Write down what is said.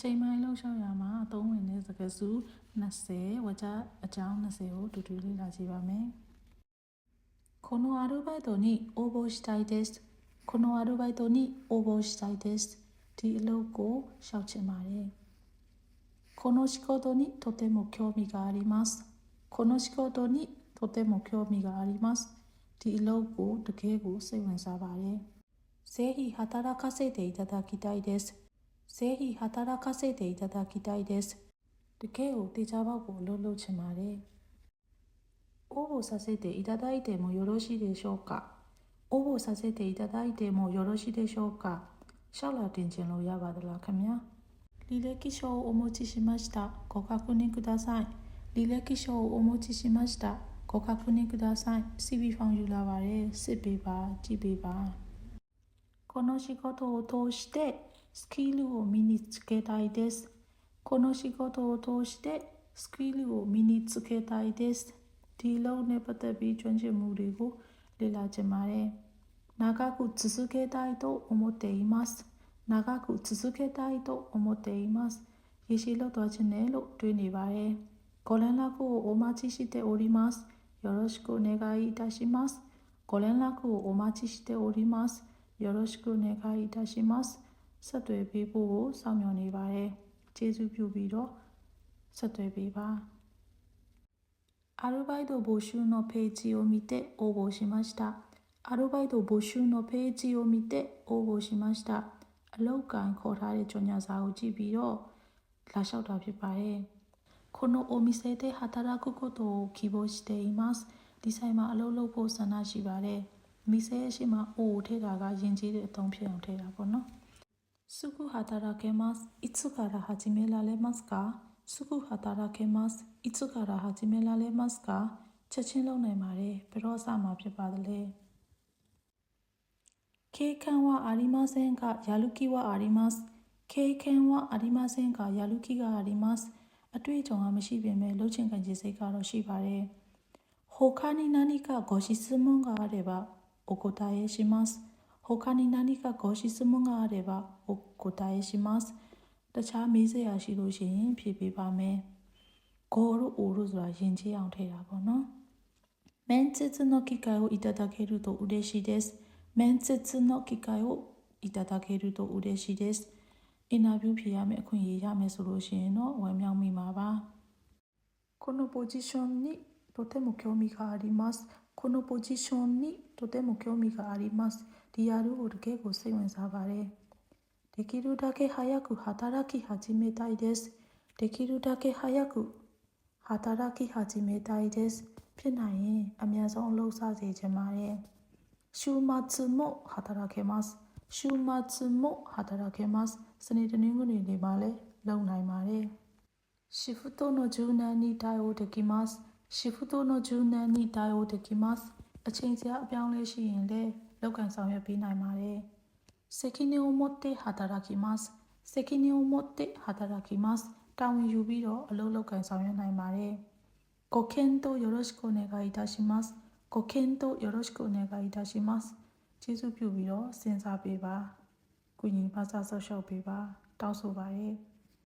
ချိန်ပိုင်းလှုပ်ရှားရမှာအသုံးဝင်တဲ့စကားစု20ဝါကြအကြောင်း20ကိုတူတူလေ့လာကြည့်ပါမယ်このアルバイトに応募したいですこのアルバイトに応募したいですဒီအလုပ်ကိုရှောက်ချင်ပါတယ်この仕事にとても興味がありますこの仕事にとても興味がありますဒီအလုပ်ကိုတကယ်ကိုစိတ်ဝင်စားပါတယ်ぜひ働かせていただきたいです ぜひ働かせていただきたいですတကယ်ကိုတေချာပေါက်ကိုအလုပ်လုပ်ချင်ပါတယ်応募させていただいてもよろしいでしょうか応募させていただいてもよろしいでしょうかရှောက်လာတင်ချင်လို့ရပါသလားခင်ဗျာリレキショーをお持ちしましたご確認くださいリレキショーをお持ちしましたご確認ください CV ファンယူလာပါတယ်စစ်ပေးပါကြည့်ပေးပါこの仕事を通して スキルを身につけたいですこの仕事を通してスキルを身につけたいですဒီလုံးနဲ့ပတ်သက်ပြီးကျွမ်းကျင်မှုတွေကိုလေ့လာကြပါတယ်長く続けたいと思っています長く続けたいと思っていますရေရှည်လောက်သွားခြင်းနဲ့လို့တွေးနေပါတယ်ご連絡をお待ちしておりますよろしくお願いいたしますご連絡をお待ちしておりますよろしくお願いいたします ဆက်သွယ်ပေးဖို့ကိုစောင့်မျှော်နေပါတယ်ကျေးဇူးပြုပြီးတော့ဆက်သွယ်ပေးပါアルバイト募集のページを見て応募しました。アルバイト募集のページを見て応募しました。အလောက်ကန်ခေါ်ထားတဲ့ကြော်ညာစာကိုကြည့်ပြီးတော့လာလျှောက်တာဖြစ်ပါတယ်။このお店で働くことを希望しています။ဒီဆိုင်မှာအလုပ်လုပ်ဖို့ဆန္ဒရှိပါတယ်။ミセရဲ့ရှိမှာအိုထည့်တာကယဉ်ကျေးတဲ့အတုံးဖြစ်အောင်ထည့်တာပေါ့နော်။ すぐ働けます。いつから始められますかすぐ働けます。いつから始められますかချက်ချင်းလုပ်နိုင်ပါတယ်ဘယ်တော့စမှာဖြစ်ပါသလဲ経験はありませんがやる気はあります経験はありませんがやる気がありますအတွေ့အကြုံကမရှိပေမဲ့လှုပ်ချင်ကြံစည်စိတ်ကတော့ရှိပါတယ်他に何かご質問があればお答えします 他に何かご質問があればお答えしますတခြားမေးစရာရှိလို့ရှိရင်ဖြေပေးပါမယ်။ゴールオールဆိုတာယဉ်ကျေးအောင်ထည့်တာပေါ့နော်။メンツツの機会をいただけると嬉しいです。メンツツの機会をいただけると嬉しいです။အင်တာဗျူးဖြေရမယ်အခွင့်အရေးရမယ်ဆိုလို့ရှိရင်တော့ဝမ်းမြောက်မိမှာပါ။このポジションにとても興味があります。このポジションにとても興味があります。 ဒီယာရုကိုတကယ်ကိုစိတ်ဝင်စားပါတယ်။できるだけ早く働き始めたいです。できるだけ早く働き始めたいです。ဖြစ်နိုင်ရင်အများဆုံးအလုပ်စစေချင်ပါတယ်။週末も働けます。週末も働けます。စနေတနင်္ဂနွေနေ့မှာလည်းလုပ်နိုင်ပါတယ်။シフトの柔軟に対応できます。シフトの柔軟に対応できます。အချိန်စရာအပြောင်းလဲရှိရင်လည်း လောက်ကန်ဆောင်ရွက်ပေးနိုင်ပါတယ်။責任を持って働きます責任を持って働きますတာဝန်ယူပြီးတော့အလုပ်လုပ်ကိုင်ဆောင်ရွက်နိုင်ပါတယ်ご検討よろしくお願いいたしますご検討よろしくお願いいたしますကျေးဇူးပြုပြီးတော့စဉ်းစားပေးပါကုညီပါစာဆောက်ရှောက်ပေးပါတောင်းဆိုပါရစေ